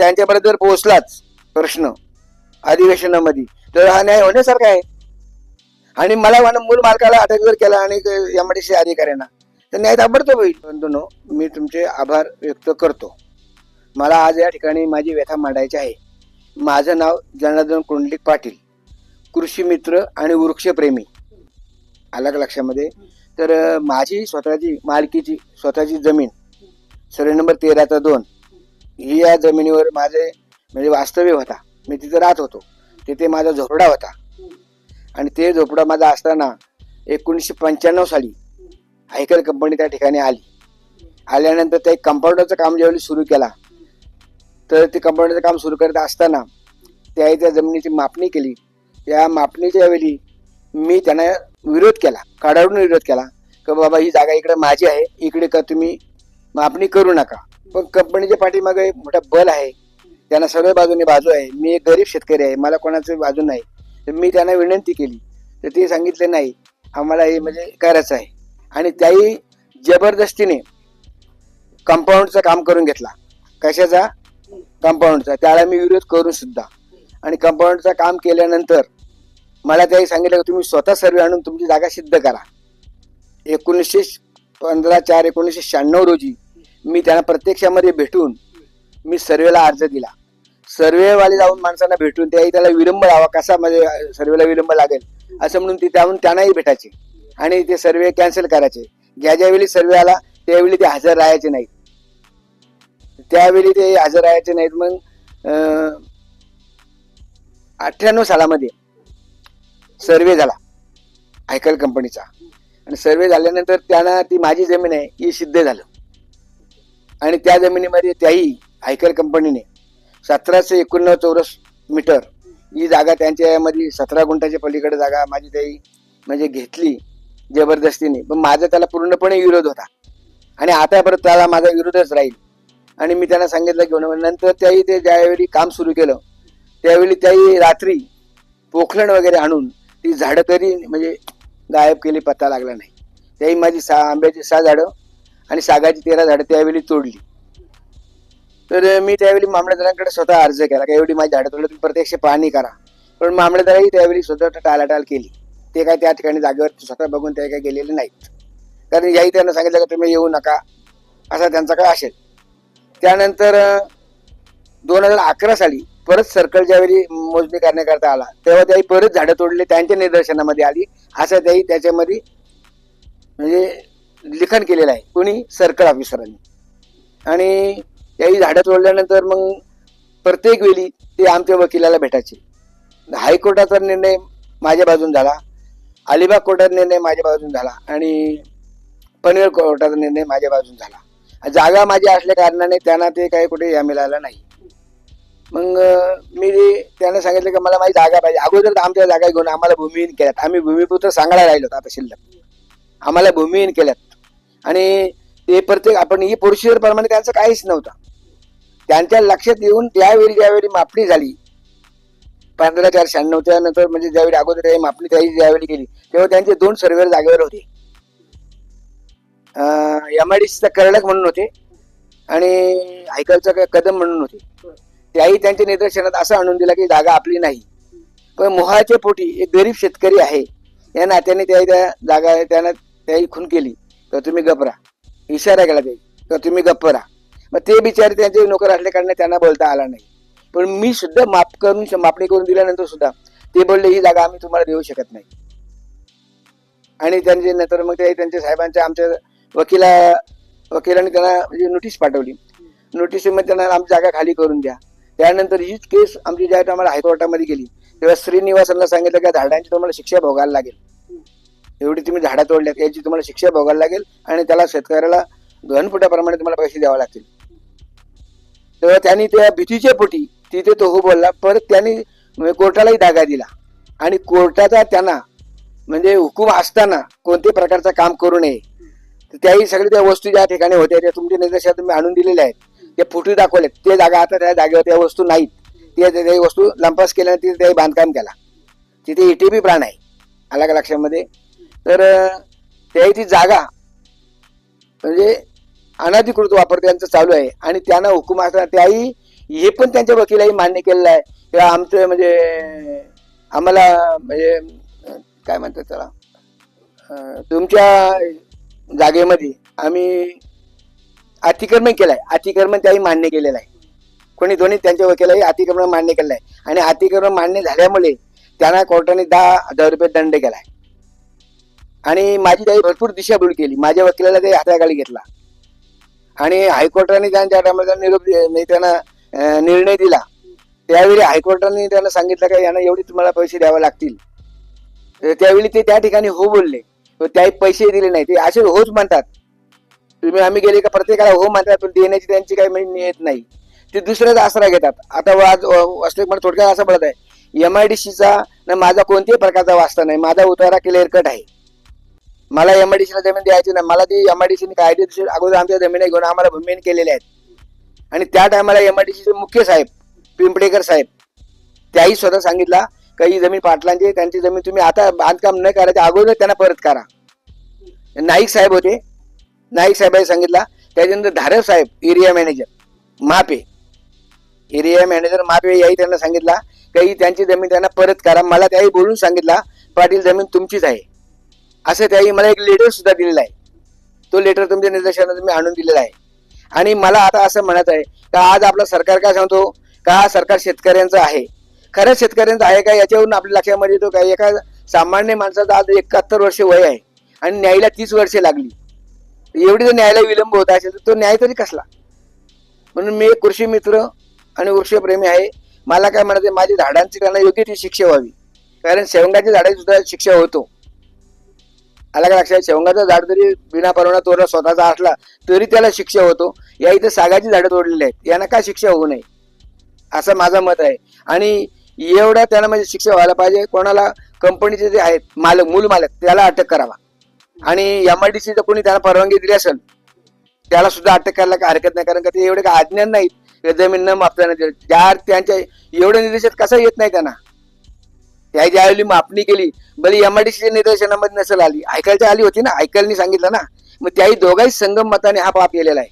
त्यांच्यापर्यंत जर पोहोचलाच प्रश्न अधिवेशनामध्ये तर हा न्याय होण्यासारखा आहे. आणि मला म्हणा मूल मालकाला अटक जर केला आणि एमआयडीसी अधिकाऱ्यांना तर न्याय ताबडतोब होईल. बंधूनो मी तुमचे आभार व्यक्त करतो. मला आज या ठिकाणी माझी व्यथा मांडायची आहे. माझं नाव जनार्दन कुंडलिक पाटील कृषी मित्र आणि वृक्षप्रेमी. अलग लक्षामध्ये तर माझी स्वतःची मालकीची स्वतःची जमीन सर्वे नंबर तेराचा दोन या जमिनीवर माझे म्हणजे वास्तव्य होता. मी तिथे राहत होतो. तिथे माझा झोपडा होता. आणि ते झोपडा माझा असताना एकोणीसशे पंच्याण्णव साली हायकल कंपनी त्या ठिकाणी आली. आल्यानंतर त्या कंपाऊंडरचं काम ज्यावेळी सुरू केला तर ते कंपाऊंडरचं काम सुरू करत असताना त्या त्या जमिनीची मापणी केली. त्या मापणीच्या वेळी मी त्यांना विरोध केला काढाडून विरोध केला की बाबा ही जागा इकडे माझी आहे इकडे का तुम्ही मापणी करू नका. पण कंपनीच्या पाठीमागे एक मोठा बल आहे. त्यांना सर्व बाजूने बाजू आहे. मी एक गरीब शेतकरी आहे. मला कोणाचं बाजू नाही. तर मी त्यांना विनंती केली. तर ते सांगितले नाही आम्हाला हे म्हणजे करायचं आहे. आणि त्याही जबरदस्तीने कंपाऊंडचं काम करून घेतला. कशाचा? कंपाऊंडचा. त्याला मी विरोध करून सुद्धा. आणि कंपाऊंडचं काम केल्यानंतर मला त्याही सांगितलं की तुम्ही स्वतः सर्वे आणून तुमची जागा सिद्ध करा. एकोणीसशे पंधरा चार एकोणीसशे शहाण्णव रोजी मी त्यांना प्रत्यक्षामध्ये भेटून मी सर्वेला अर्ज दिला. सर्वेवाले जाऊन माणसांना भेटून त्याही त्याला विलंब लावा कसा म्हणजे सर्वेला विलंब लागेल? असं म्हणून ते त्याहून त्यांनाही भेटायचे. आणि ते सर्वे कॅन्सल करायचे. ज्या ज्यावेळी सर्वे आला त्यावेळी ते हजर राहायचे नाहीत. त्यावेळी ते हजर राहायचे नाहीत. मग अठ्ठ्याण्णव सालामध्ये सर्वे झाला हायकल कंपनीचा. आणि सर्वे झाल्यानंतर त्यांना ती माझी जमीन आहे ही सिद्ध झालं. आणि त्या जमिनीमध्ये त्याही हायकर कंपनीने सतराशे एकोणनव्वद चौरस मीटर ही जागा त्यांच्यामध्ये सतरा गुंठाच्या पलीकडे जागा माझी त्याही म्हणजे घेतली जबरदस्तीने. पण माझा त्याला पूर्णपणे विरोध होता. आणि आता परत त्याला माझा विरोधच राहील. आणि मी त्यांना सांगितलं घेऊन नंतर त्याही ते ज्यावेळी काम सुरू केलं त्यावेळी त्याही रात्री पोखरण वगैरे आणून ती झाडं तरी म्हणजे गायब केली पत्ता लागला नाही. त्याही माझी सहा आंब्याची सहा झाडं आणि सागाची तेरा झाडं त्यावेळी तोडली. तर मी त्यावेळी मामलेदारांकडे स्वतः अर्ज केला. की एवढी माझी झाडं तोडली तुम्ही प्रत्यक्ष पाहणी करा. पण मामलेदाराही त्यावेळी स्वतः टाळाटाळ केली. ते काय त्या ठिकाणी जागेवर स्वतः बघून ते काय गेलेले नाहीत. कारण याही त्यांना सांगितलं की तुम्ही येऊ नका. असा त्यांचा काय असेल. त्यानंतर दोन हजार अकरा साली परत सर्कल ज्यावेळी मोजणी करण्याकरता आला तेव्हा त्याही परत झाडं तोडले त्यांच्या निदर्शनामध्ये आली. असं त्याही त्याच्यामध्ये म्हणजे लिखाण केलेलं आहे. कोणी? सर्कल ऑफिसरांनी. आणि त्याही झाडं तोडल्यानंतर मग प्रत्येक वेळी ते आमच्या वकिलाला भेटायचे. हायकोर्टाचा निर्णय माझ्या बाजून झाला. अलिबाग कोर्टाचा निर्णय माझ्या बाजून झाला. आणि पनवेल कोर्टाचा निर्णय माझ्या बाजून झाला. जागा माझी असल्या कारणाने त्यांना ते काही कुठे या मिळाला नाही. मग मी त्यांना सांगितलं की मला माझी जागा पाहिजे. अगोदर तर आमच्या जागा घेऊन आम्हाला भूमिहीन केल्यात. आम्ही भूमिपुत्र सांगायला राहिलो आता शिल्लक. आम्हाला भूमिहीन केल्यात. आणि ते प्रत्येक आपण ही प्रोसिजर प्रमाणे त्यांचं काहीच नव्हतं. त्यांच्या लक्षात येऊन त्यावेळी ज्यावेळी मापणी झाली पंधरा चार शहाण्णवच्या नंतर म्हणजे ज्यावेळी अगोदर मापणी त्याही ज्यावेळी केली तेव्हा त्यांचे दोन सर्वेअर जागेवर होते. एम आय डी कर्डक म्हणून होते आणि हायकलचा कदम म्हणून होते. त्याही त्यांच्या निदर्शनात असं आणून दिला की जागा आपली नाही. पण मोहाच्या पोटी एक गरीब शेतकरी आहे. या नात्याने त्याही त्या जागा त्यांना त्याही खून केली. तर तुम्ही गपरा इशारा केला ते. तर तुम्ही गप्परा मग ते बिचारे त्यांचे नोकर असल्या कारणाने त्यांना बोलता आला नाही. पण मी सुद्धा माफ करून मापणी करून दिल्यानंतर सुद्धा ते बोलले ही जागा आम्ही तुम्हाला देऊ शकत नाही. आणि त्यांचे नंतर मग ते त्यांच्या साहेबांच्या आमच्या वकिला वकिलांनी त्यांना म्हणजे नोटीस पाठवली. नोटीसमध्ये त्यांना आमची जागा खाली करून द्या. त्यानंतर हीच केस आमची ज्या टायमाला हायकोर्टामध्ये गेली. तेव्हा श्रीनिवासांना सांगितलं की झाडांची तुम्हाला शिक्षा भोगायला लागेल. एवढी तुम्ही झाडं तोडल्यात याची तुम्हाला शिक्षा भोगायला लागेल आणि त्याला शेतकऱ्याला घनफुटाप्रमाणे तुम्हाला पैसे द्यावे लागतील. तेव्हा त्यांनी त्या भीतीच्या पोटी तिथे तो हो बोलला परत त्यांनी म्हणजे कोर्टालाही धागा दिला. आणि कोर्टाचा त्यांना म्हणजे हुकूम असताना कोणत्याही प्रकारचं काम करू नये. तर त्याही सगळ्या त्या वस्तू ज्या ठिकाणी होत्या त्या तुमच्या निर्देशात तुम्ही आणून दिलेल्या आहेत. त्या फुटू दाखवल्यात. ते जागा आता त्या जागेवर त्या वस्तू नाहीत. त्या वस्तू लंपास केल्याने तिथे त्याही बांधकाम केला. तिथे इटेबी प्राण आहे. आला का लक्षामध्ये तर त्याची त्याही ती जागा म्हणजे अनधिकृत वापर त्यांचं चालू आहे. आणि त्यांना हुकूम असताना त्याही हे पण त्यांच्या वकिलाही मान्य केलेलं आहे. किंवा आमचं म्हणजे आम्हाला म्हणजे काय म्हणतात त्याला तुमच्या जागेमध्ये आम्ही अतिक्रमण केलंय. अतिक्रमण त्याही मान्य केलेलं आहे. कोणी दोन्ही त्यांच्या वकिलाही अतिक्रमण मान्य केलं आहे आणि अतिक्रमण मान्य झाल्यामुळे त्यांना कोर्टाने दहा हजार रुपये दंड केलाय. आणि माझी त्याही भरपूर दिशाभूल केली. माझ्या वकिलाला ते हाताखाली घेतला. आणि हायकोर्टाने त्यांच्या टायमाला निरोप त्यांना निर्णय दिला. त्यावेळी हायकोर्टाने त्यांना सांगितलं का यांना एवढी तुम्हाला पैसे द्यावे लागतील. तर त्यावेळी ते त्या ठिकाणी हो बोलले. तर त्याही पैसे दिले नाही. ते असे होच म्हणतात. तुम्ही आम्ही गेले का प्रत्येकाला हो म्हणतात पण देण्याची त्यांची काही म्हणजे नियत नाही. ते दुसऱ्याचा आसरा घेतात. आता वाद असले म्हणजे पण थोडक्यात असं पडत आहे. एम आय डी सीचा ना माझा कोणत्याही प्रकारचा वास्ता नाही. माझा उतारा क्लिअर कट आहे. मला एम आय डी सीला जमीन द्यायची नाही. मला ती एम आय डी सीने अगोदर आमच्या जमिनी घेऊन आम्हाला भूमिहीन केलेल्या आहेत. आणि त्या टायमाला एम आय डी सीचे मुख्य साहेब पिंपडेकर साहेब त्याही स्वतः सांगितला काही जमीन पाटलांची त्यांची जमीन तुम्ही आता बांधकाम न करायच्या अगोदर त्यांना परत करा. नाईक साहेब होते. नाईक साहेबांनी सांगितला. त्याच्यानंतर धारव साहेब area manager Mape. Area manager Mape याही त्यांना सांगितला काही त्यांची जमीन त्यांना परत करा. मला त्याही बोलून सांगितला पाटील जमीन तुमचीच आहे. असं त्याही मला एक लेटर सुद्धा दिलेला आहे. तो लेटर तुमच्या निदर्शनात मी आणून दिलेला आहे. आणि मला आता असं म्हणत आहे का आज आपलं सरकार काय सांगतो? का हा सरकार शेतकऱ्यांचं आहे? खरंच शेतकऱ्यांचं आहे का? याच्यावरून आपल्या लक्षामध्ये येतो का? एका सामान्य माणसाचं आज एकाहत्तर वर्ष वय आहे आणि न्यायला तीस वर्षे लागली. एवढी जर न्यायाला विलंब होत असेल तर तो न्याय तरी कसला? म्हणून मी एक कृषी मित्र आणि वृक्षप्रेमी आहे. मला काय म्हणत आहे माझ्या झाडांची त्यांना योग्य ती शिक्षा व्हावी. कारण शेवंगाच्या झाडाची सुद्धा शिक्षा होतो. आला का लक्षात शेवंगाचं झाड जरी बिना परवाना तोडला स्वतःचा असला तरी त्याला शिक्षा होतो. या इथे सागाची झाडं तोडलेली आहेत. यांना काय शिक्षा होऊ नये? असं माझं मत आहे. आणि एवढ्या त्यांना म्हणजे शिक्षा व्हायला पाहिजे. कोणाला कंपनीचे जे आहेत मालक मूल मालक त्याला अटक करावा. आणि एम आय डी सीचं कोणी त्याला परवानगी दिली असेल त्याला सुद्धा अटक करायला काय हरकत नाही. कारण का ते एवढे काय अज्ञान नाहीत? जमीन न मापताना ते- ज्या त्यांच्या एवढं निर्देशात कसं येत नाही त्यांना. या ज्यावेळी मापणी केली. भले एम निदर्शनामध्ये डी नसेल आली. ऐकायला आली होती ना? ऐकायला सांगितलं ना? मग त्याही दोघाही संगम मताने हा पाप केलेला आहे.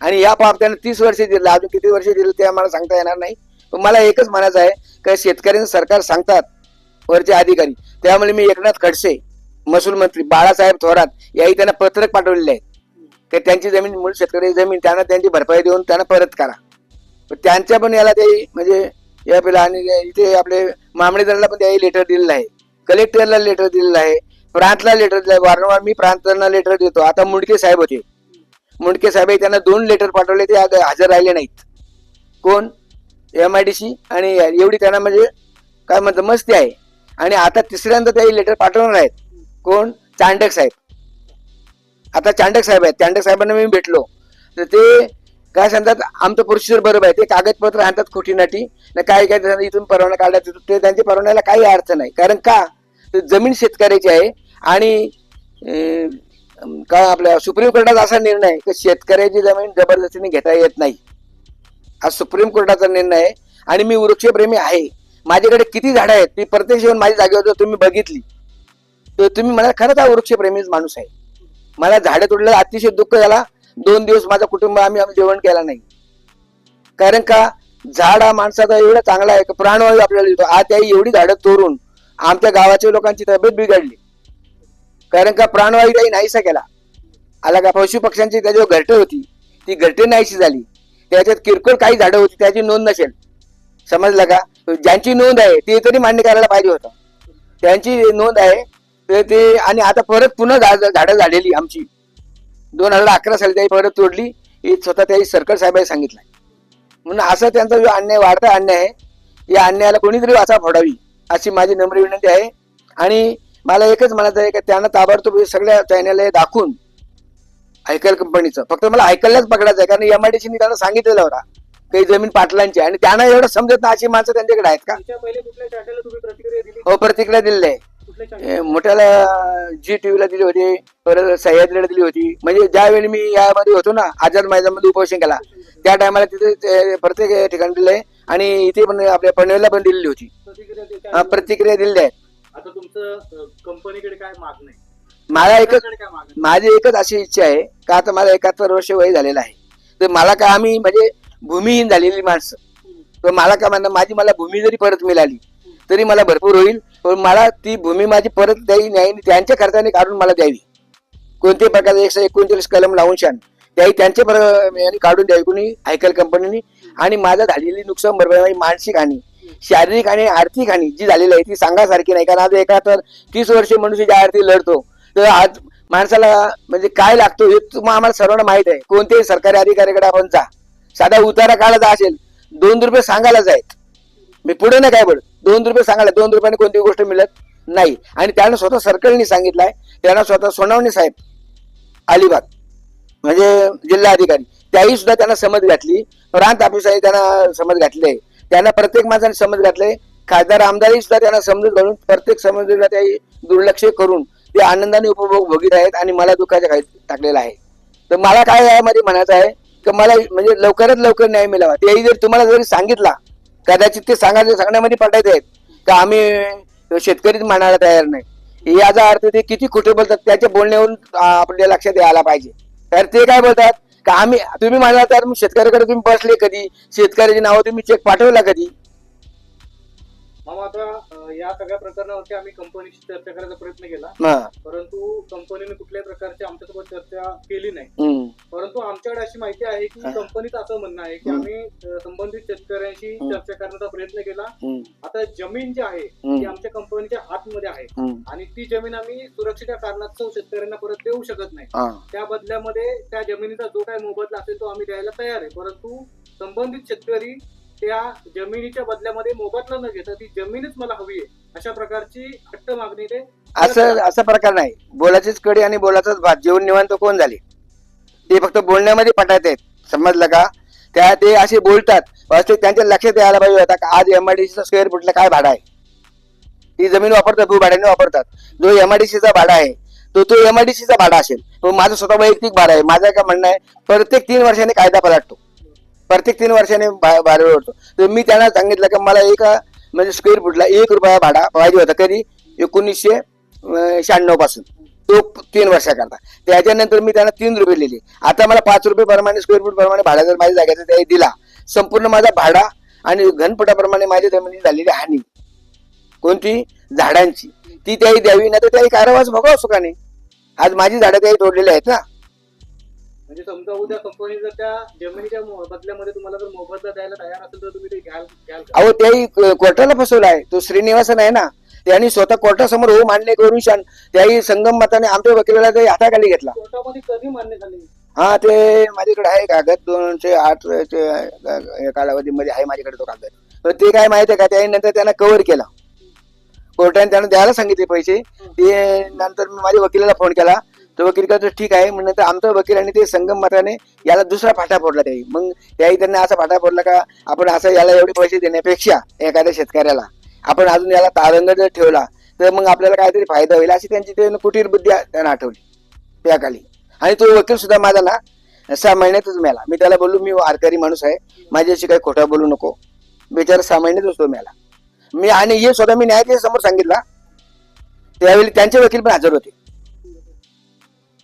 आणि या पाप त्यानं तीस वर्ष दिलं. अजून किती वर्ष दिलं ते आम्हाला सांगता येणार नाही. पण मला एकच म्हणायचं आहे का शेतकऱ्यांचं सरकार सांगतात वरचे अधिकारी. त्यामुळे मी एकनाथ खडसे महसूल मंत्री बाळासाहेब थोरात याही त्यांना पत्रक पाठवलेले आहेत. की त्यांची जमीन मूळ शेतकरी जमीन त्यांना त्यांची भरपाई देऊन त्यांना परत करा. पण त्यांच्या पण याला ते म्हणजे या पिला आणि इथे आपले मामलेदाराला पण त्याही लेटर दिलेलं आहे. कलेक्टरला लेटर दिलेलं आहे. प्रांतला लेटर दिलं आहे. वारंवार मी प्रांतांना लेटर देतो. आता मुंडके साहेब होते. मुंडके साहेब त्यांना दोन लेटर पाठवले ते आज हजर राहिले नाहीत. कोण? एम आय डी सी आणि एवढी त्यांना म्हणजे काय म्हणतं मस्ती आहे. आणि आता तिसऱ्यांदा ते लेटर पाठवणार आहेत. कोण? चांडक साहेब. आता चांडक साहेब आहेत. चांडक साहेबांना मी भेटलो. तर ते काय सांगतात? आमचं प्रोसिजर बरोबर आहे. ते कागदपत्र आणतात खोटी नाटी काय काय इथून परवाना काढला ते त्यांच्या परवान्याला काही अर्थ नाही. कारण का? जमीन शेतकऱ्याची आहे आणि काय का आपल्या सुप्रीम कोर्टाचा असा निर्णय की शेतकऱ्याची जमीन जबरदस्तीने घेता येत नाही. हा सुप्रीम कोर्टाचा निर्णय आहे आणि मी वृक्षप्रेमी आहे. माझ्याकडे किती झाडं आहेत? ती प्रत्यक्ष येऊन माझी जागेवर जर तुम्ही बघितली तर तुम्ही मला खरंच हा वृक्षप्रेमीच माणूस आहे. मला झाडं तोडलं अतिशय दुःख झाला. दोन दिवस माझा कुटुंब आम्ही आम्ही जेवण केलं नाही. कारण का झाड हा माणसाचा एवढा चांगला आहे की प्राणवायू आपल्याला येतो आज त्याही एवढी झाडं तोरून आमच्या गावाच्या लोकांची तब्येत बिघडली. कारण का प्राणवायू काही नाहीसा केला. आला का पशु पक्ष्यांची त्याच्यावर घरटे होती. ती घरटे नाहीशी झाली. त्याच्यात किरकोळ काही झाडं होती त्याची नोंद नसेल. समजलं का? ज्यांची नोंद आहे ते तरी मान्य करायला पाहिजे होतं. त्यांची नोंद आहे तर ते आणि आता परत पुन्हा झाड झाडं झालेली आमची. दोन हजार अकरा साली त्याही परत तोडली. ही स्वतः त्याही सरकार साहेबांनी सांगितलं म्हणून असं त्यांचा जो अन्याय वाढता अन्याय आहे या अन्यायाला कोणीतरी वाचा फोडावी अशी माझी नम्र विनंती आहे. आणि मला एकच म्हणत आहे की त्यांना ताबडतोब सगळ्या चॅनल दाखवून ऐकल कंपनीचं फक्त मला ऐकलच पकडायचं आहे कारण एम आय डी त्यांना सांगितलेलं होता. काही जमीन पाटलांची आणि त्यांना एवढं समजत नाही अशी माणसं त्यांच्याकडे आहेत का? हो प्रतिक्रिया दिलेली आहे. मोठ्याला जी टीव्हीला दिली होती परत सह्याद्रीला दिली होती. म्हणजे ज्यावेळी मी यामध्ये होतो ना आझाद मैदानामध्ये उपोषण केला त्या टायमाला तिथे प्रत्येक ठिकाणी दिलंय आणि इथे पण आपल्या पनवेलला पण दिलेली होती. प्रतिक्रिया हा, दिलेली आता तुमचं कंपनीकडे काय मागणं आहे? मला एकच सरकारकडे काय मागणं आहे? माझी एकच अशी इच्छा आहे का आता मला एकाहत्तर वर्ष वय झालेलं आहे. तर मला काय आम्ही म्हणजे भूमिहीन झालेली माणसं. तर मला काय म्हणणं माझी मला भूमी जरी परत मिळाली तरी मला भरपूर होईल. पण मला ती भूमी माझी परत द्यावी नाही त्यांच्या खर्चाने काढून मला द्यावी. कोणत्याही प्रकारचे एकशे एकोणचाळीस कलम लावून शान. त्याही त्यांच्या पर- यांनी काढून द्यावी कोणी हायकल कंपनीने. आणि माझा झालेली नुकसान भरपाई मानसिक हानी. शारीरिक आणि आर्थिक हानी जी झालेली आहे ती सांगासारखी नाही. कारण आज एका तर तीस वर्ष मनुष्य ज्या अर्थी लढतो तर आज माणसाला म्हणजे काय लागतो हे तुम्हाला आम्हाला सर्वांना माहीत आहे. कोणत्याही सरकारी अधिकाऱ्याकडे आपण जा. साधा उतारा काढायचा असेल दोन रुपये सांगायलाच आहेत. मी पुढे नाही काय बोल दोन रुपये सांगायला दोन रुपयाने कोणती गोष्ट मिळत नाही. आणि त्यानं स्वतः सर्कलनी सांगितलंय त्यांना स्वतः सोनावणे साहेब अलिबाग म्हणजे जिल्हा अधिकारी त्याही सुद्धा त्यांना समज घातली. प्रांत ऑफिसरही त्यांना समज घातली. आहे त्यांना प्रत्येक माणसाने समज घातले. खासदार आमदारही सुद्धा त्यांना समजूत घालून प्रत्येक समजला त्याही दुर्लक्ष करून ते आनंदाने उपभोग भोगीत आहेत आणि मला दुःखाच्या खाली टाकलेला आहे. तर मला काय यामध्ये म्हणायचं आहे? की मला म्हणजे लवकरात लवकर न्याय मिळावा. तेही जर तुम्हाला जरी सांगितला कदाचित ते सांगायचं सांगण्यामध्ये पटायचे आहेत. का आम्ही शेतकरीच म्हणायला तयार नाही. याचा अर्थ ते किती खोटे बोलतात त्याच्या बोलण्यावरून आपल्या लक्षात यायला पाहिजे. तर ते काय बोलतात का आम्ही तुम्ही म्हणाला तर मग शेतकऱ्याकडे तुम्ही बसले कधी? शेतकऱ्याची नावं तुम्ही चेक पाठवला कधी? मामा आता या सगळ्या प्रकरणावरती आम्ही कंपनीशी चर्चा करायचा प्रयत्न केला हा परंतु कंपनीने कुठल्याही प्रकारची आमच्यासोबत चर्चा केली नाही. परंतु आमच्याकडे अशी माहिती आहे की. कंपनीचं असं म्हणणं आहे की. आम्ही संबंधित शेतकऱ्यांशी. चर्चा करण्याचा प्रयत्न केला. आता जमीन जी आहे. ती आमच्या कंपनीच्या आतमध्ये आहे. आणि ती जमीन आम्ही सुरक्षेच्या कारणास्तव शेतकऱ्यांना परत देऊ शकत नाही. त्या बदल्यामध्ये त्या जमिनीचा जो काही मोबदला असेल तो आम्ही द्यायला तयार आहे परंतु संबंधित शेतकरी त्या जमिनीच्या बदल्यामध्ये मोबदला न घेता ती जमीनच मला हवी आहे. अशा प्रकारची हट्ट मागणी ते असं असा प्रकार नाही. बोलाचीच कडी आणि बोलाचाच भात. जेवण निवांत कोण झाली? ते फक्त बोलण्यामध्ये पटायत आहेत. समजलं का? त्या ते असे बोलतात. वास्तविक त्यांच्या लक्षात यायला पाहिजे होता का आज एमआयडीसीचा स्क्वेअर फुटला काय भाडा आहे? ती जमीन वापरतात भू भाड्याने वापरतात. जो एमआयडीसीचा भाडा आहे तो तो एमआयडीसीचा भाडा असेल. तो माझा स्वतः वैयक्तिक भाडा आहे. माझं काय म्हणणं आहे? प्रत्येक तीन वर्षाने कायदा पलटतो. प्रत्येक तीन वर्षाने भा- भाडे ओढतो तर मी त्यांना सांगितलं की मला एका म्हणजे स्क्वेअर फुटला एक रुपया भाडा पाहिजे होता कधी? एकोणीसशे शहाण्णवपासून. तो तीन वर्षाकरता. त्याच्यानंतर मी त्यांना तीन रुपये लिहिले आता मला पाच रुपये प्रमाणे स्क्वेअर फूट प्रमाणे भाडा जर माझ्या जागेचा त्याही दिला. संपूर्ण माझा भाडा आणि घनफुटाप्रमाणे माझ्या जमिनी झालेली हानी. कोणती? झाडांची. ती त्याही द्यावी नाही तर त्याही कारवास भोगाव सुखाने. आज माझी झाडं त्याही तोडलेली आहेत ना? म्हणजे समजा उद्या कंपनी जर त्या जमिनीच्या बदल्यामध्ये तुम्हाला जर मोबदला द्यायला तयार असेल तर तुम्ही ते घ्याल घ्याल का? अहो त्याही कोर्टाला फसवला आहे. तो श्रीनिवासन आहे ना. त्यांनी स्वतः कोर्टासमोर हो मान्य करून शान त्याही संगम मताने आमच्या वकिलाला ते हाताखाली घेतला. कोर्टामध्ये कधी मान्य झाले? हा ते माझ्याकडे आहे कागद. दोनशे आठ चे या कालावधीमध्ये आहे माझ्याकडे तो कागद. तर ते काय माहिती आहे का? त्याही नंतर त्यांना कव्हर केला. कोर्टाने त्यांना द्यायला सांगितले पैसे. ते नंतर मी माझ्या वकिलाला फोन केला. तो वकील का ठीक आहे. मग आमचं वकील आणि ते संगम मताने याला दुसरा फाटा फोडला त्याही मग त्याही त्यांना असा फाटा फोडला का आपण असं याला एवढे पैसे देण्यापेक्षा एखाद्या शेतकऱ्याला आपण अजून याला तारंग जर ठेवला तर मग आपल्याला काहीतरी फायदा होईल अशी त्यांची ते कुटीर बुद्धी त्यांना आठवली. त्याखाली आणि तो वकील सुद्धा माझा ना सहा महिन्यातच मिळाला. मी त्याला बोललो मी वारकरी माणूस आहे माझ्याशी काही खोटा बोलू नको. बिचारा सहा महिन्यातच तो मिळाला. मी आणि हे स्वतः मी न्यायाधीश समोर सांगितला. त्यावेळी त्यांचे वकील पण हजर होते.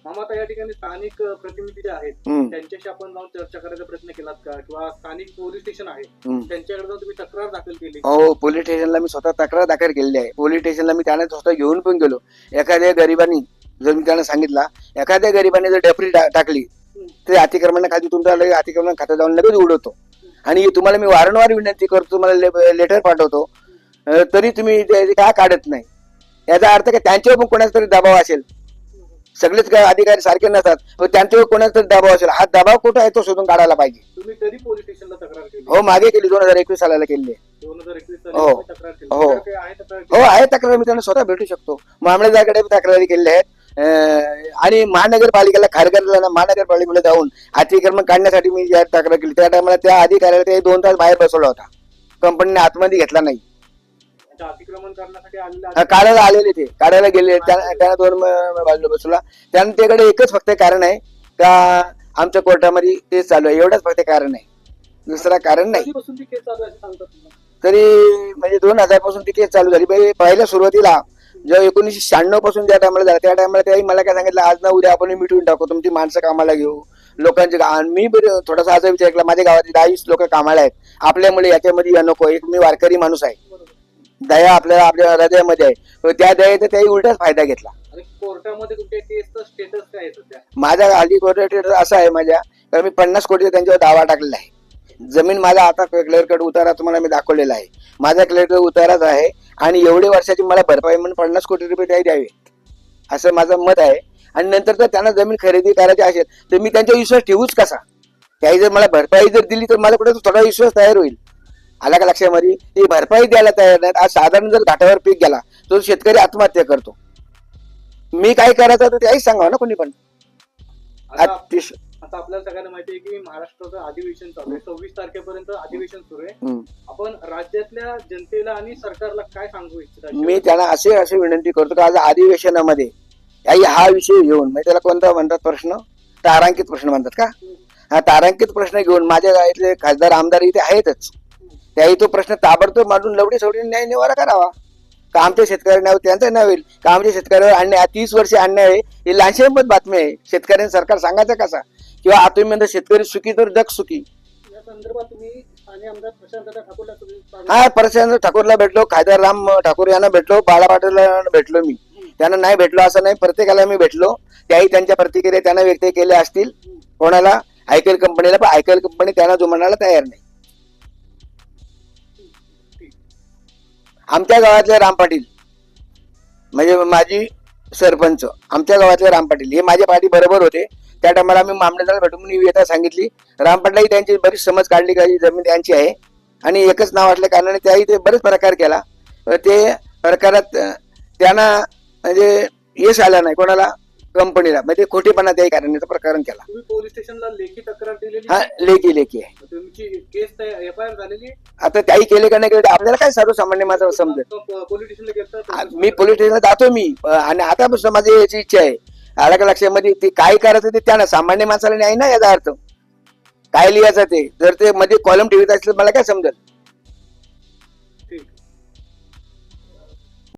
मामा आता या ठिकाणी स्थानिक प्रतिनिधी जे आहेत हम्म, त्यांच्याशी आपण जाऊन चर्चा करायचा प्रयत्न केलात का? किंवा स्थानिक पोलीस स्टेशन आहे हम्म. त्यांच्याकडे जाऊन तुम्ही तक्रार दाखल केली? हो पोलीस स्टेशनला मी स्वतः तक्रार दाखल केलेली आहे. पोलीस स्टेशनला मी त्यांना स्वतः घेऊन पण गेलो. एखाद्या गरिबांनी जर मी त्यांना सांगितला एखाद्या गरिबाने जर डफरी टा- टाकली ते अतिक्रमणाखाली तुमचा लगेच अतिक्रमण खातं जाऊन लगेच उडवतो. आणि तुम्हाला मी वारंवार विनंती करतो तुम्हाला लेटर पाठवतो अं, तरी तुम्ही ते ते का काढत नाही? याचा अर्थ काय? त्यांच्यावर पण कोणाचा तरी दबाव असेल. सगळेच काय अधिकारी सारखे नसतात. त्यांच्यावर कोणाचा दबाव असेल? हा दबाव कुठं आहे तो शोधून काढायला पाहिजे. तुम्ही कधी पोलीस स्टेशनला तक्रार केली? हो मागे केली. दोन हजार एकवीस सालाला केली आहे. हो. केली. हो. आहे हो केली? आहे तक्रार. मी त्यांना स्वतः भेटू शकतो. मामलेदाराकडे तक्रारी केलेल्या आहेत. अं, आणि महानगरपालिकेला खारघरला महानगरपालिकेला जाऊन अतिक्रमण काढण्यासाठी मी तक्रार केली. त्या टायमाला त्या अधिकाऱ्याला ते दोन तास बाहेर बसवला होता. कंपनीने आतमध्ये घेतला नाही. काढायला आलेले ते. काढायला गेले. त्यांना दोन बाजूला बसवला. त्यांना त्याकडे एकच फक्त कारण आहे का आमच्या कोर्टामध्ये तेच चालू आहे. एवढंच फक्त कारण आहे. दुसरा कारण नाही. केस? तरी म्हणजे दोन हजारपासून ती केस चालू झाली. पहिले पहिल्या सुरुवातीला जेव्हा एकोणीसशे शहाण्णवपासून ज्या टायमाला झाला त्या टायमाला त्याही मला काय सांगितलं आज ना उद्या आपण मिटवून टाकू. तुमची माणसं कामाला घेऊ. लोकांचे मी बरं थोडासा असा विचार केला. माझ्या गावात दहा वीस लोक कामाला आहेत. आपल्यामुळे याच्यामध्ये या नको. एक मी वारकरी माणूस आहे. दया आपल्याला आपल्या हृदयामध्ये आहे. त्या दयाचा त्याही उलटाच फायदा घेतला. आणि कोर्टामध्ये तुमच्या केसचं स्टेटस काय आहे सध्या? माझा हल्ली कोर्टात असा आहे माझ्या तर मी पन्नास कोटी त्यांच्यावर दावा टाकलेला आहे. जमीन माझा आता क्लिअर कट उतारा तुम्हाला मी दाखवलेला आहे. माझा क्लिअर कट उताराच आहे आणि एवढे वर्षाची मला भरपाई म्हणून पन्नास कोटी रुपये त्याही द्यावे. असं माझं मत आहे. आणि नंतर जर त्यांना जमीन खरेदी करायची असेल तर मी त्यांचा विश्वास ठेवूच कसा? त्याही जर मला भरपाई जर दिली तर मला कुठे थोडा विश्वास तयार होईल. आला का लक्षामध्ये ती भरपाई द्यायला तयार नाहीत. आज साधारण जर घाटावर पीक गेला तो शेतकरी आत्महत्या करतो. मी काय करायचं तर त्याही सांगावं ना कोणी पण. आता अतिशय आता आपल्याला सगळ्यांना माहिती आहे की महाराष्ट्राचं अधिवेशन चालू आहे. सव्वीस तारखेपर्यंत अधिवेशन सुरू आहे. आपण राज्यातल्या जनतेला आणि सरकारला काय सांगू इच्छिता? मी त्यांना असे असे विनंती करतो की आज अधिवेशनामध्ये याही हा विषय घेऊन म्हणजे त्याला कोणता म्हणतात प्रश्न? तारांकित प्रश्न म्हणतात का? हा तारांकित प्रश्न घेऊन माझ्या गावातले खासदार आमदार इथे आहेतच. त्याही तो प्रश्न ताबडतोब मांडून लवडी सवडी न्याय निवारा करावा. का आमच्या शेतकऱ्यांना त्यांचं नाही होईल का आमच्या शेतकऱ्यावर अन्याय तीस वर्षे अन्याय आहे ही लहानशी बातमी आहे. शेतकऱ्यांनी सरकार सांगायचं कसा? किंवा आता म्हणता शेतकरी सुखी तर जग सुखी. हा प्रशांत ठाकूरला भेटलो खासदार राम ठाकूर यांना भेटलो बाळा पाटीलला भेटलो मी. त्यांना नाही भेटलो असं नाही प्रत्येकाला मी भेटलो. त्याही त्यांच्या प्रतिक्रिया त्यांना व्यक्त केल्या असतील कोणाला? आयकर कंपनीला पण आयकर कंपनी त्यांना जुमानाला तयार नाही. आमच्या गावातले राम पाटील. म्हणजे माझी सरपंच आमच्या गावातले राम पाटील. हे माझ्या पाठी बरोबर होते. त्या टायमाला आम्ही मामलेदार भेटून येता सांगितली. राम पाटलाही त्यांची बरीच समज काढली काही जमीन त्यांची आहे. आणि एकच नाव असल्या कारणाने त्याही ते बरेच प्रकार केला. तर ते प्रकारात त्यांना म्हणजे यश आलं नाही. कोणाला? कंपनीला. म्हणजे खोटेपणा त्याही कारणाने प्रकरण केला. तुम्ही पोलीस स्टेशनला लेखी तक्रार दिलेली हा लेखी लेखी आहे. तुमची केस एफ आय आर झालेली आहे? आता त्याही केले का नाही केले आपल्याला काय सर्वसामान्य माझं समजेल? पोलीस स्टेशनला आ- गेलता मी पोलीस स्टेशनला जातो मी. अं, आणि आतापासून माझी याची इच्छा आहे. आला का लक्षामध्ये ते काय करायचं ते त्यांना सामान्य माणसाला नाही ना याचा अर्थ. काय लिहायचं ते? जर ते मध्ये कॉलम ठेवत असलं मला काय समजेल?